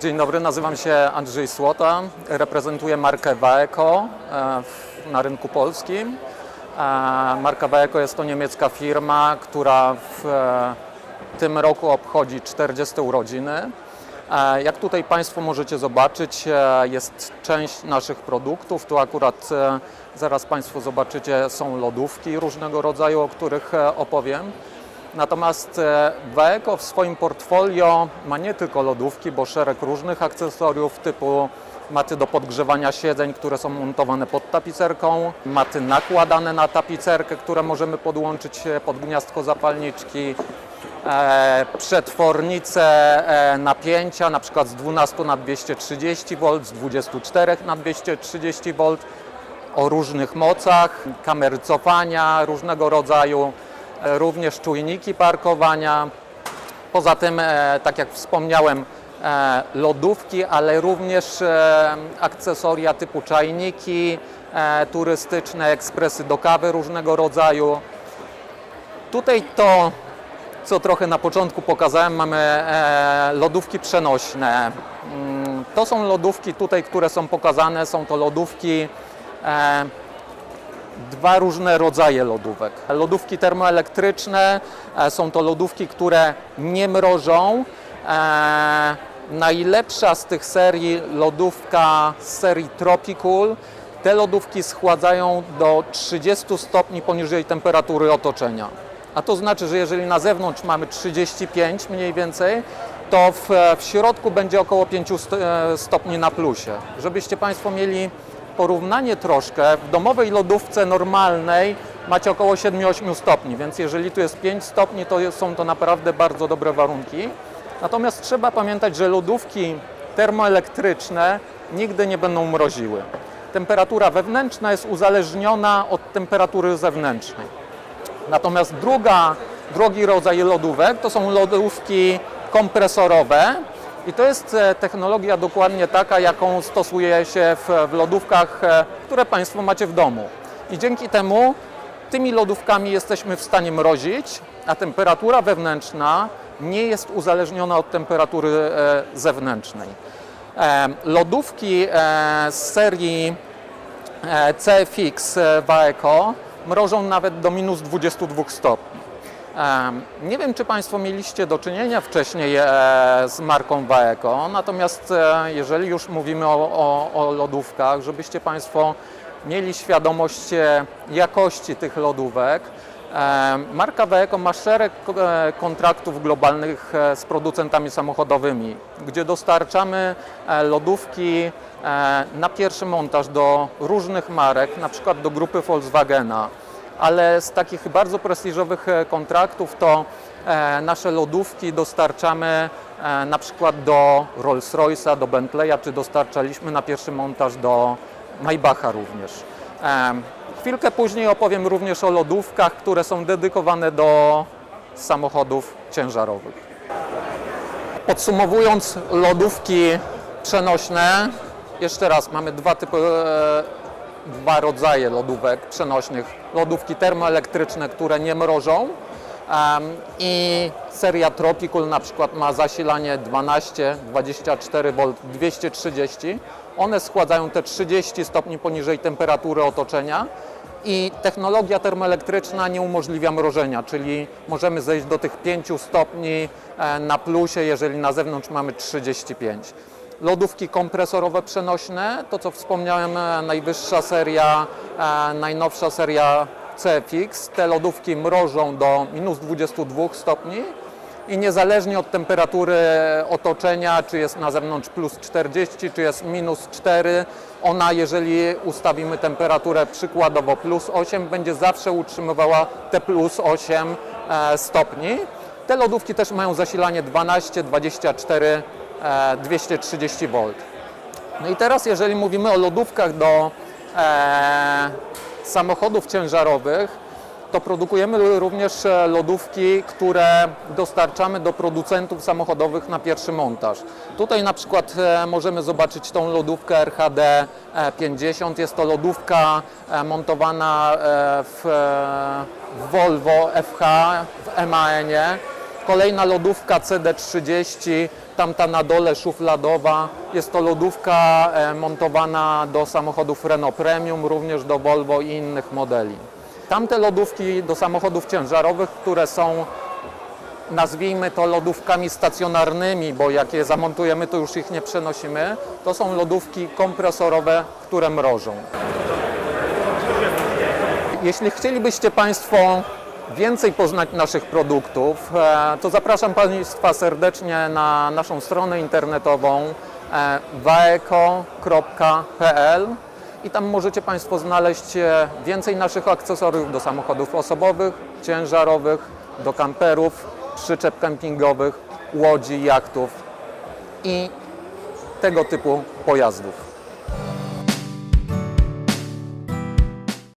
Dzień dobry, nazywam się Andrzej Słota, reprezentuję markę Waeco e, na rynku polskim. E, Marka Waeco jest to niemiecka firma, która w e, tym roku obchodzi 40 urodziny. Jak tutaj Państwo możecie zobaczyć, jest część naszych produktów. Tu akurat zaraz Państwo zobaczycie, są lodówki różnego rodzaju, o których opowiem. Natomiast Waeco w swoim portfolio ma nie tylko lodówki, bo szereg różnych akcesoriów typu maty do podgrzewania siedzeń, które są montowane pod tapicerką, maty nakładane na tapicerkę, które możemy podłączyć e, pod gniazdko zapalniczki, e, przetwornice e, napięcia, na z 12 na 230 V, z 24 na 230 V, o różnych mocach, kamery cofania różnego rodzaju, również czujniki parkowania. Poza tym, e, tak jak wspomniałem, e, lodówki, ale również e, akcesoria typu czajniki e, turystyczne, ekspresy do kawy różnego rodzaju. Tutaj to, co trochę na początku pokazałem, mamy e, lodówki przenośne. Mm, To są lodówki tutaj, które są pokazane, są to lodówki e, dwa różne rodzaje lodówek. Lodówki termoelektryczne e, są to lodówki, które nie mrożą. E, najlepsza z tych serii lodówka z serii Tropicool. Te lodówki schładzają do 30 stopni poniżej temperatury otoczenia. A to znaczy, że jeżeli na zewnątrz mamy 35 mniej więcej, to w, w środku będzie około 5 st- e, stopni na plusie. Żebyście Państwo mieli porównanie troszkę, w domowej lodówce normalnej macie około 7-8 stopni, więc jeżeli tu jest 5 stopni, to są to naprawdę bardzo dobre warunki. Natomiast trzeba pamiętać, że lodówki termoelektryczne nigdy nie będą mroziły. Temperatura wewnętrzna jest uzależniona od temperatury zewnętrznej. Natomiast druga, drugi rodzaj lodówek to są lodówki kompresorowe i to jest e, technologia dokładnie taka, jaką stosuje się w, w lodówkach, e, które Państwo macie w domu. I dzięki temu tymi lodówkami jesteśmy w stanie mrozić, a temperatura wewnętrzna nie jest uzależniona od temperatury e, zewnętrznej. Lodówki z serii CFX Waeco mrożą nawet do minus 22 stopni. Nie wiem, czy Państwo mieliście do czynienia wcześniej e, z marką Waeco, natomiast e, jeżeli już mówimy o, o, o lodówkach, żebyście Państwo mieli świadomość e, jakości tych lodówek, Marka Waeco ma szereg kontraktów globalnych z producentami samochodowymi, gdzie dostarczamy lodówki na pierwszy montaż do różnych marek, na przykład do grupy Volkswagena ale z takich bardzo prestiżowych e, kontraktów to e, nasze lodówki dostarczamy e, na przykład do Rolls-Royce'a, do Bentleya, czy dostarczaliśmy na pierwszy montaż do Maybacha również. Chwilkę później opowiem również o lodówkach, które są dedykowane do samochodów ciężarowych. Podsumowując lodówki przenośne, jeszcze raz mamy dwa typy, dwa rodzaje lodówek przenośnych. Lodówki termoelektryczne, które nie mrożą i seria Tropicool na przykład ma zasilanie 12, 24 V, 230. One schładzają te 30 stopni poniżej temperatury otoczenia i technologia termoelektryczna nie umożliwia mrożenia, czyli możemy zejść do tych 5 stopni e, na plusie, jeżeli na zewnątrz mamy 35. Lodówki kompresorowe przenośne, to co wspomniałem, e, najwyższa seria, e, najnowsza seria CFX. Te lodówki mrożą do minus 22 stopni i niezależnie od temperatury otoczenia, czy jest na zewnątrz plus 40, czy jest minus 4, ona, jeżeli ustawimy temperaturę przykładowo plus 8, będzie zawsze utrzymywała te plus 8 e, stopni. Te lodówki też mają zasilanie 12, 24, e, 230 V. No i teraz, jeżeli mówimy o lodówkach do e, samochodów ciężarowych, to produkujemy również e, lodówki, które dostarczamy do producentów samochodowych na pierwszy montaż. Tutaj na przykład e, możemy zobaczyć tą lodówkę RHD e, 50. Jest to lodówka e, montowana e, e, w Volvo FH w MAN-ie Kolejna lodówka CD30, tamta na dole szufladowa. Jest to lodówka e, montowana do samochodów Renault Premium, również do Volvo i innych modeli. Tamte lodówki do samochodów ciężarowych, które są nazwijmy to lodówkami stacjonarnymi, bo jak je zamontujemy, to już ich nie przenosimy. To są lodówki kompresorowe, które mrożą. Jeśli chcielibyście Państwo więcej poznać naszych produktów, e, to zapraszam Państwa serdecznie na naszą stronę internetową e, waeco.pl i tam możecie Państwo znaleźć e, więcej naszych akcesoriów do samochodów osobowych, ciężarowych, do kamperów, przyczep kempingowych, łodzi, jachtów i tego typu pojazdów.